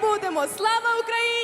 будемо. Слава Україні!